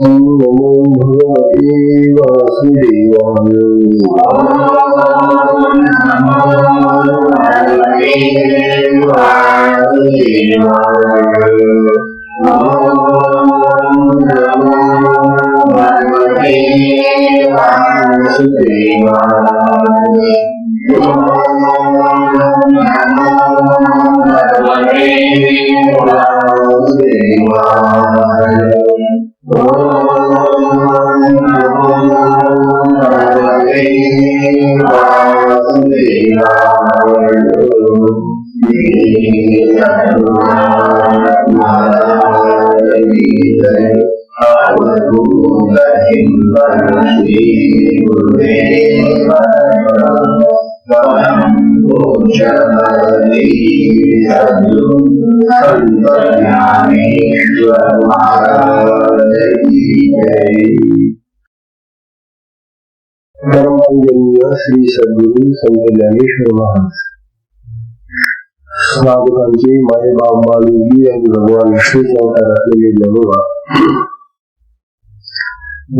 南无摩地瓦斯帝王。南无摩地瓦斯帝王。南无摩地瓦斯帝王。श्री सद्गुरु संत ज्ञानेश्वर महाराज स्वागतांचे माझे बाब बालूजी आणि भगवान विष्णू अवतार असलेले जगोबा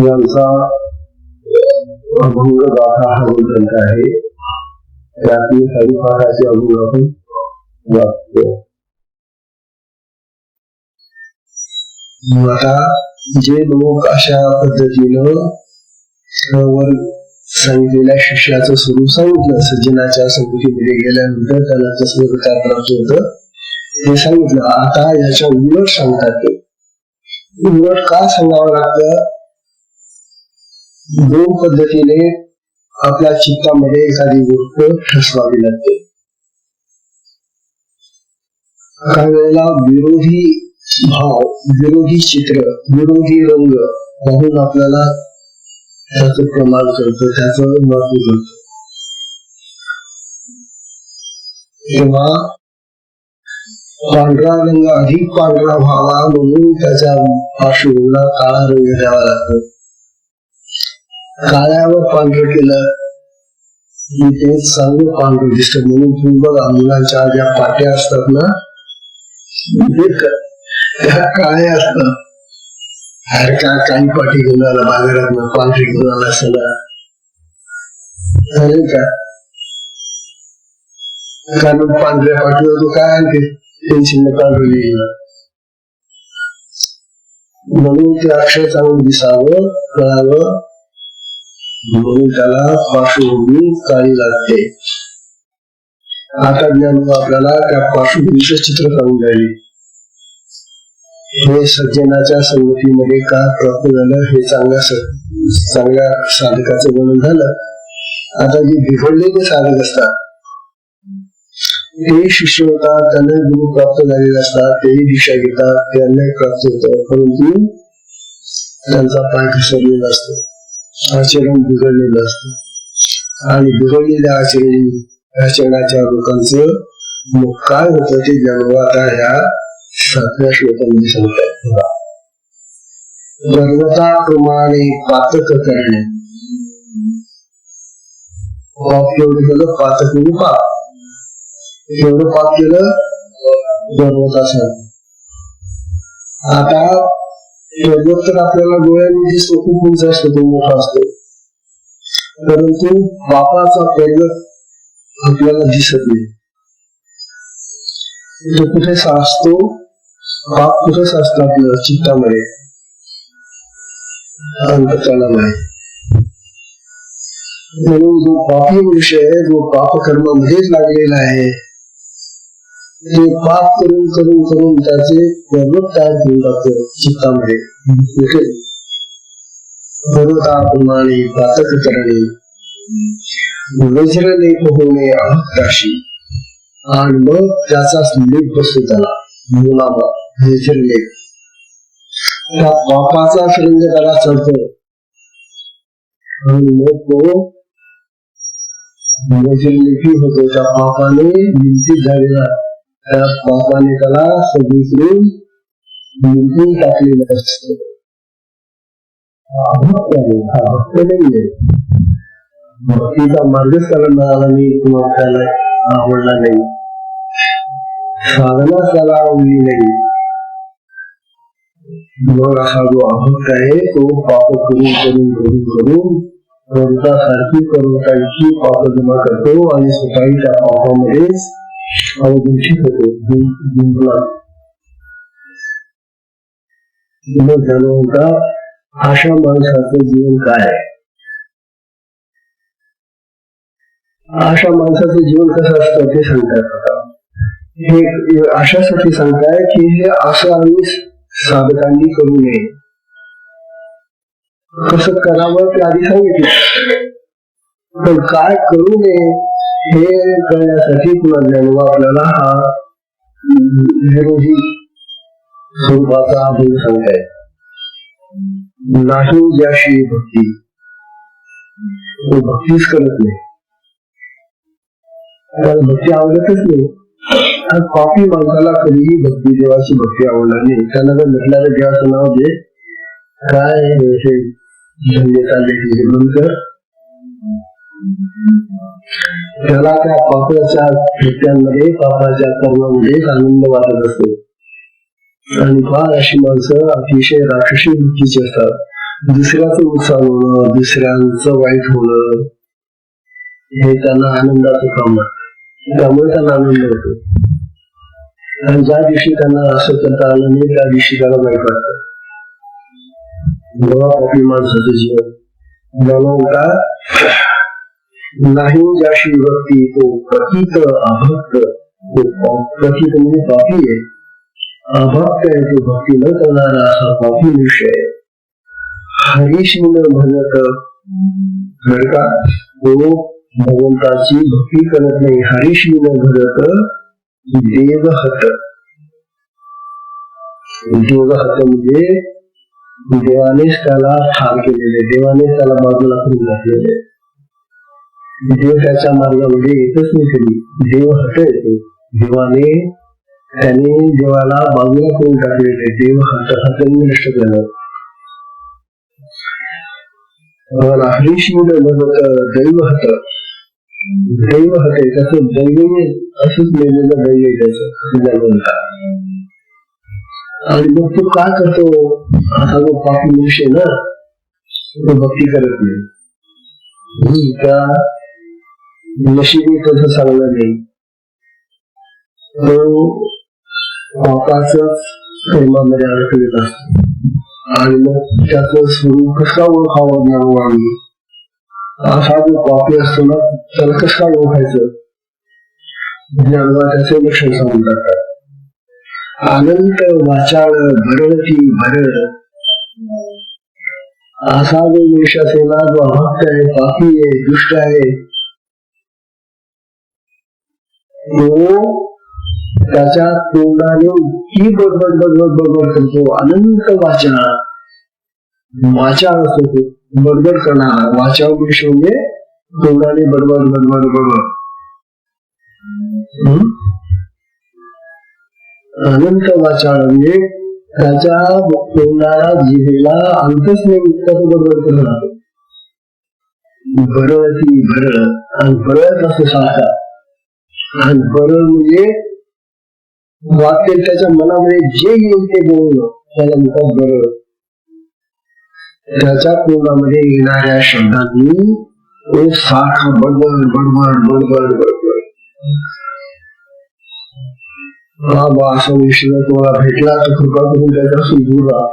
यांचा अभंग गाथा हा ग्रंथ आहे त्यातली हरिपाठाचे अभंग वाचतो आता जे लोक अशा पद्धतीनं वर सांगितलेल्या शिष्याचं स्वरूप सांगितलं सज्जनाच्या संगतीमध्ये गेल्यानंतर त्याला कसं प्रकार प्राप्त होत ते सांगितलं. आता याच्या उलट सांगतात ते. उलट का सांगावं लागतं? दोन पद्धतीने आपल्या चित्तामध्ये एखादी गोष्ट ठसवावी लागते. काही वेळेला विरोधी भाव विरोधी चित्र विरोधी रंग पाहून आपल्याला त्याच प्रमाण करतो त्याच महत्त्व करतो तेव्हा पांढरा रंग अधिक पांढरा व्हावा म्हणून त्याच्या पार्श्वभूमीला काळा रंग द्यावा लागतो. काळ्यावर पांढरं केलं की ते चांगलं पांढरं दिसत म्हणून तुम्ही बघा मुलांच्या ज्या पाट्या असतात ना त्या काळ्या असतात अरे का काही पाठी घेऊन आला बाजारात पांढरी घेऊन आला सगळा झाले का कारण पांढऱ्या पाठीवर तो काय आणते टेन्शन पांढरी म्हणून ते अक्षर चांगलं दिसावं कळावं म्हणून त्याला पार्श्वभूमी काळी लागते आता ज्ञान आपल्याला त्या पार्श्वभूमीचं चित्र सांगून जाईल हे सज्जनाच्या संगतीमध्ये का प्राप्त झालं हे चांगल्या चांगल्या साधकाचं वर्णन झालं. आता जे बिघडलेले साधक असतात. ते शिष्य होतात त्यांना गुरु प्राप्त झालेले असतात तेही दिशा घेतात त्यांना प्राप्त होतं परंतु त्यांचा पाय घसरलेला असतो आचरण बिघडलेलं असतं. आणि बिघडलेल्या आचरणी आचरणाच्या लोकांचं मग काय होतं ते जन्म आता ह्या सातव्या श्लोकांनी सांगतात पर्वताप्रमाणे पातक करणे. पाप केवढं केलं पातक म्हणजे पाप. एवढं पाप केलं? पर्वतासाठी आता पर्वत तर आपल्याला डोळ्यांनी दिसतो खूप उंच असतो? तो मोठा असतो. परंतु बापाचा पर्वत आपल्याला दिसत नाही. तो कुठे साचतो? पाप कुठे साचतो आपल्या चित्तामध्ये? अंतकरणामध्ये. म्हणून जो पापी मनुष्य आहे जो पाप कर्मामध्येच लागलेला आहे ते पाप करून करून करून त्याचे पर्वत तयार होऊन जातो चित्तामध्ये. कुठे पर्वताप्रमाणे पातक करणे वज्रलेप होणे अभक्ताशी आणि मग त्याचाच लेप बसू त्याला मुलाबा वज्रलेप त्या बापाचा रंग त्याला चढतो. आणि मग तो वज्रलेपी होतो. त्या बापाने निंतित झालेला. त्या बापाने त्याला सगळीकडे निंतून टाकलेलं असतो. अभक्त आहे. हा भक्त नाहीये. तिचा मार्गच त्याला मिळाला नाही किंवा त्याला आवडला नाही. साधना त्याला आवडली नाही. मग हा जो अभक्त आहे तो पाप करून करून करून करून करुतासारखी करुताची पाप जमा करतो आणि स्वतःही त्या पापामध्ये अवदूषित होतो गुंतला मग झालं होता अशा माणसाचं जीवन काय? आहे अशा माणसाचं जीवन कसं असतं ते सांगतात. हे अशासाठी सांगताय की हे असं आम्ही साधकांनी करू नये. कसं करावं ते आधी सांगितलं. पण काय करू नये हे कळण्यासाठी पुन्हा ज्ञानोबा आपल्याला हा विरोधी स्वरूपाचा अभंग सांगताय. नाही ज्याशी भक्ती. तो भक्तीच करत नाही. त्याला भक्ती आवडतच नाही. आणि पापी माणसाला कधीही भक्ती देवाची भक्ती आवडणार नाही. त्यांना जर म्हटलं देवाचं नाव दे काय हे धंदे चालले तिथे बंद त्याला त्या पापाच्या कृत्यांमध्ये पापाच्या कर्मामध्येच आनंद वाटत असतो. आणि फार अशी माणसं अतिशय राक्षसी वृत्तीची असतात. दुसऱ्याचं नुकसान होणं दुसऱ्यांचं वाईट होणं हे त्यांना आनंदाचं काम वाटत. त्यामुळे त्यांना आनंद होतो आणि ज्या दिवशी त्यांना असं करता आलं नाही त्या दिवशी त्याला वाईट वाटत. जेव्हा पापी माणसाचं जीवन बनवता नाही ज्याशी व्यक्ती तो प्रतीत अभक्त तो प्रतीत म्हणजे पापी आहे. अभक्त आहे तो भक्ती न करणारा असा पापी विषय आहे. न भजत का? तो भगवंताची भक्ती करत नाही. हरीशी न घडत देवहत देवहत म्हणजे देवानेच त्याला ठार केलेले देवानेच त्याला बाजूला करून घातलेले देव त्याच्या मार्गामध्ये येतच नाही कधी. देव हट येतो. देवाने त्याने देवाला बाजूला करून टाकलेले. देव हट हटनी नष्ट केलं हरीशिव भगवत दैव हत. दैव हते त्याचं दैव असंच लिहिलेलं दैव त्याचं म्हणतात आणि मग तो का करतो? असा जो पापी मनुष्य ना तो भक्ती करत नाही. त्या नशिबी तसं चांगलं नाही. तो पापाच प्रेमामध्ये अडकलेला असतो. आणि मग त्याचं स्वरूप कसा ओळखावं ज्ञान आम्ही असा जो पापी असतो ना त्याला कसा ओळखायचं? म्हणजे ज्ञानवा त्याचे लक्षण सांगून टाकतात. अनंत वाचाळ भरती भरड असा जो देश असेल जो अभक्त आहे पापी आहे दुष्ट आहे तो त्याच्या तोंडाने इतकी बडबड बडबड बडबड करतो अनंत वाचा वाचाळ असतो तो. बडबड करणारा. वाचा पुरुष म्हणजे तोंडाने बडबड बडबड बडबड. अनंत वाचाळ म्हणजे त्याच्या तोंडाला जिभेला अंतच नाही इतका तो बडबड करत राहतो भरती भरळ. आणि भरत असं सांगतात आणि भरळ म्हणजे वाक्य त्याच्या मनामध्ये जे येईल ते बोलणं. त्याला म्हणतात बरं त्याच्या कोणामध्ये येणाऱ्या शब्दांनी तो सारखा बडबड बडबड बडबड बडबड. बाबा असा विषय तुम्हाला भेटला तर कृपा करून त्याच्यापासून दूर राहा.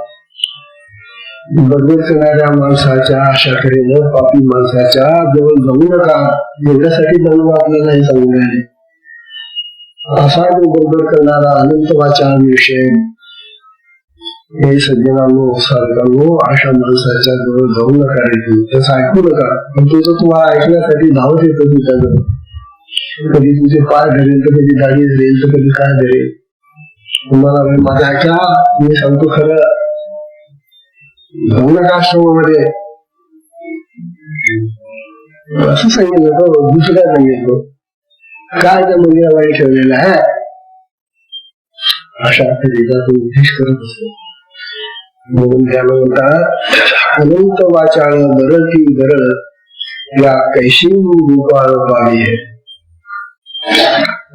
बडबड करणाऱ्या माणसाच्या अशा तऱ्हेनं पापी माणसाच्या जवळ जाऊ नका. एवढ्यासाठी जाणून आपल्याला हे सांगून राहिले असा तो बडबड करणारा अनंत वाचा विषय हे सज्जनांनो साधकांनो अशा माणसाच्या जवळ जाऊ नका रे त्याचं ऐकू नका. पण तो जर तुम्हाला ऐकण्यासाठी धावत येतो तुमच्याजवळ कधी तुझे पाय धरेल तर कधी दाढी धरेल तर कधी काय धरेल. तुम्हाला म्हणे, ऐका मी सांगतो खरं जाऊ नका आश्रमामध्ये. असं सांगितलं तो दुसऱ्या सांगितलं? काय त्या मंदिराबाई ठेवलेलं आहे? अशा तऱ्हेचा तो उद्देश करत असतो. म्हणून त्याला म्हणतात अनंत वाचाळ बरती बरळ या कैशी गोपाळ पाणी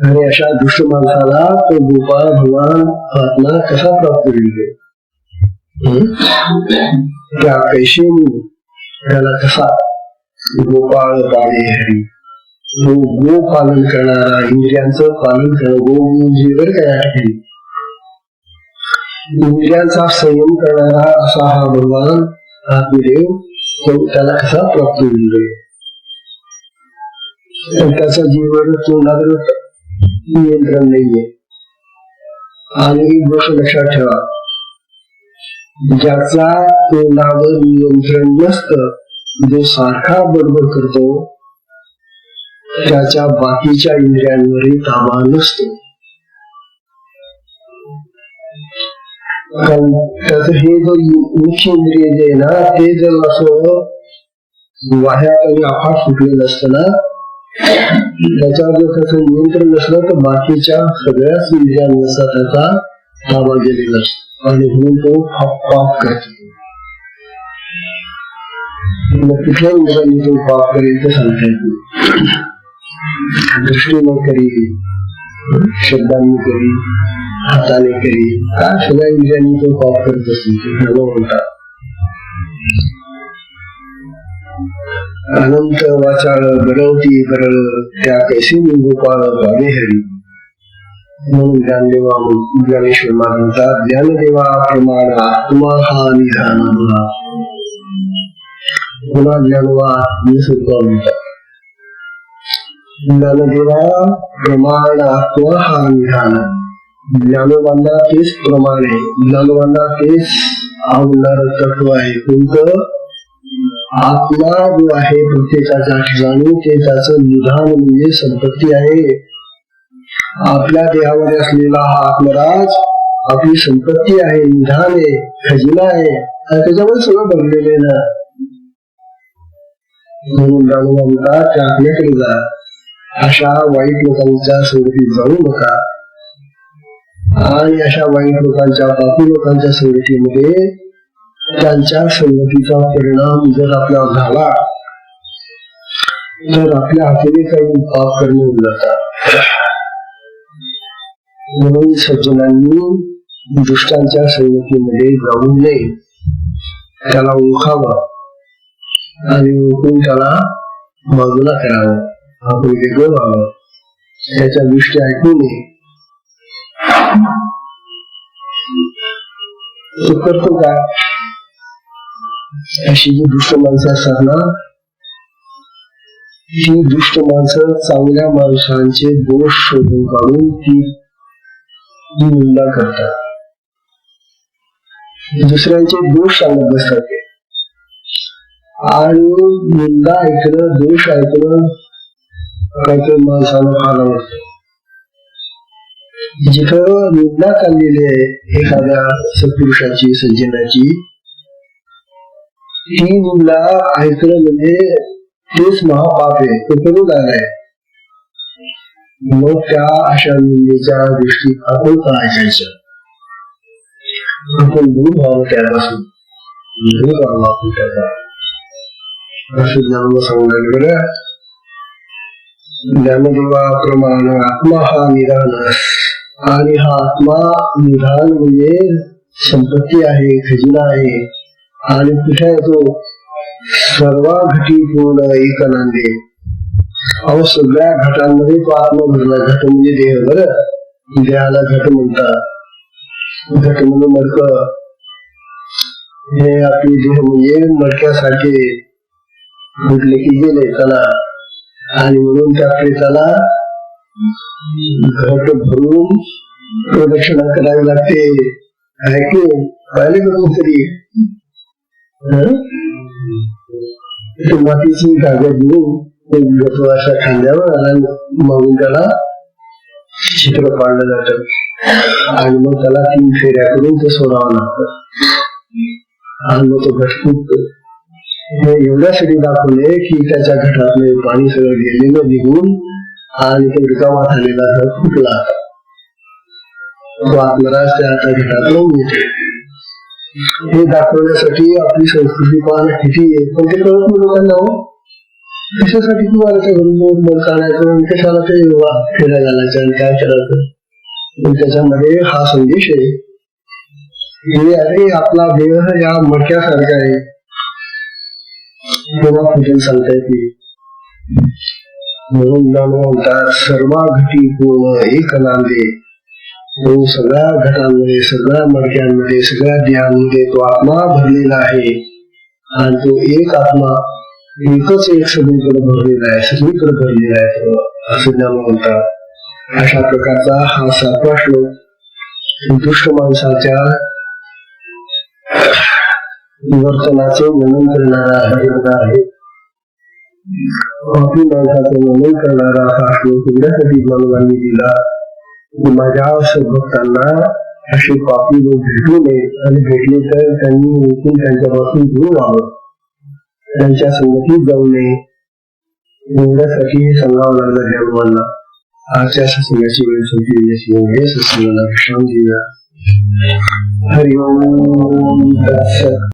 आणि अशा दुष्ट माणसाला तो गोपाळ भगवान आत्मा कसा प्राप्त होईल? त्या कैशेनी त्याला कसा गोपाळ पाणी हरी तो गो पालन करणारा इंद्रियांचं पालन करणं गो म्हणजे बरं काय ठिकाणी इंद्रियांचा संयम करणारा असा हा भगवान आत्मदेव तो त्याला कसा प्राप्त होईल त्याचा जीवन तोंडावर नियंत्रण नाहीये. आणि एक गोष्ट लक्षात ठेवा. ज्याचा तोंडावर नियंत्रण नसत जो सारखा बडबड करतो त्याच्या बाकीच्या इंद्रियांवरही ताबा नसतो. कारण त्याचं हे जे मुख्य इंद्रिय जे आहे ना ते जर असं वाह्यात आणि आफाट सुटलेलं असतं ना त्याच्यावर जर त्याचं नियंत्रण नसलं तर बाकीच्या सगळ्याच इंद्रियांचा त्याचा ताबा गेलेला असतो आणि म्हणून तो पाप करतो. मग कुठल्याही मुलांनी तो पाप करेल ते सांगता येत नाही. दृष्टीने करी शब्दांनी करी हाताने करी का सगळ्या इंद्रियांनी तो पाप करत असेल ते धर्म म्हणतात अनंत वाचाळ बरवती बरळ त्या कैसे गोपाळ गावे हरी म्हणून ज्ञानदेवा ज्ञानेश्वर महाराज ज्ञानदेवा प्रमाण आत्मा हा निधान पुन्हा ज्ञानवा आत्मस्वरूप म्हणतात ज्ञानदेवा प्रमाण आत्मा हा निधान ज्ञानोबांना तेच प्रमाण आहे ज्ञानोबांना तेच आवडणार तत्व आहे. कोणतं? आत्मा जो आहे प्रत्येकाच्या ठिकाणी ते त्याचं निधान म्हणजे संपत्ती आहे. आपल्या देहामध्ये असलेला हा आत्मराज आपली संपत्ती आहे निधान आहे खजिना आहे. त्याच्यामुळे त्याच्यामध्ये सगळं बनलेले आहे ना. म्हणून ज्ञानोबा म्हणतात त्या आपल्याकडे जा अशा वाईट लोकांच्या स्वरूपी जाऊ नका. आणि अशा वाईट लोकांच्या पापी लोकांच्या संगतीमध्ये त्यांच्या संगतीचा परिणाम जर आपल्यावर झाला तर आपल्या हातीने काही पाप करणे होऊन म्हणून सज्जनांनी दुष्टांच्या संगतीमध्ये जाऊ नये. त्याला ओळखावं आणि ओळखून त्याला बाजूला करावं. आपण वेगळं व्हावं. त्याच्या दृष्टी ऐकू नये. तो करतो का अशी जी दुष्ट माणसं असतात ना ती दुष्ट माणसं चांगल्या माणसांचे दोष शोधून काढून ती निंदा करतात दुसऱ्यांचे दोष सांगत बसतात ते आणि निंदा ऐकणं दोष ऐकणं काहीतरी माणसाला फार आवडतं जिथं निंदा चाललेली आहे एखाद्या सत्पुरुषाची सज्जनाची ती निंदा ऐकणं म्हणजे तेच महापाप आहे तो करून आलाय? मग त्या अशा निंदेच्या गोष्टी आपण का ऐकायच्या आपण दूर व्हावं त्यापासून दूर व्हावं आपण त्याचा. असं ज्ञान सांगणार बरं. ज्ञानदेवा प्रमाण आत्मा हा निदान आणि हा आत्मा निधान म्हणजे संपत्ती आहे खजिना आहे. आणि कुठे येतो सर्व घटी पूर्ण एक अहो सगळ्या घटांमध्ये तो आत्मा भरला. घट म्हणजे देह बरं? देहाला घट म्हणतात. घट म्हणजे मडक. हे आपले देह म्हणजे मडक्यासारखे म्हटले की गेले त्याला आणि म्हणून त्या प्रेताला घट भरून प्रदक्षिणा करावी लागते. ऐकू पाहिले करून तरी मातीची कागद घेऊन घेतो अशा खांद्यावर आणि मागून त्याला चित्र पाडलं जात. आणि मग त्याला तीन फेऱ्या करून ते सोडावं लागतं. आणि मग तो घट फुटतो. हे एवढ्यासाठी दाखवले की त्याच्या घटातले पाणी सगळं गेलेलं निघून आणि तो रिकामा झालेला घट फुटला. तो आत्मराज त्या आता घरात लावून हे दाखवण्यासाठी आपली संस्कृती पाहणं किती आहे? पण ते कळत नाही लोकांना हो? कशासाठी तुम्हाला त्या घरून मन काढायचं? आणि कशाला ते वा- फेऱ्या घालायच्या आणि काय करायचं? पण त्याच्यामध्ये हा संदेश आहे. हे अरे आपला देह या मडक्यासारखा आहे. तेव्हा कुठे सांगता येते म्हणून म्हणतात सर्वा घटी पूर्ण एक नांदे तो सगळ्या घटांमध्ये सगळ्या मडक्यांमध्ये सगळ्या देहांमध्ये तो आत्मा भरलेला आहे. आणि तो एक आत्मा एकच एक सगळीकडे भरलेला आहे सगळीकडे भरलेला आहे तो असं ज्ञान म्हणतात अशा प्रकारचा हा सातवा श्लोक दुष्ट माणसाच्या वर्तनाचे वर्णन करणारा आहे. पापी माणसाचे वर्णन करणारा हा श्लोक एवढ्यासाठी मानवांनी दिला. की माझ्या भक्तांना असे पापी लोक भेटू नये आणि भेटले तर त्यांनी उठून त्यांच्यापासून दूर व्हावं. त्यांच्या संगतीत जाऊ नये एवढ्यासाठी हे सांगावं लागलं देवांना आजच्या सत्संगाची वेळ संपली हे एवढे सत्संगाला विश्राम देऊया हरिओम.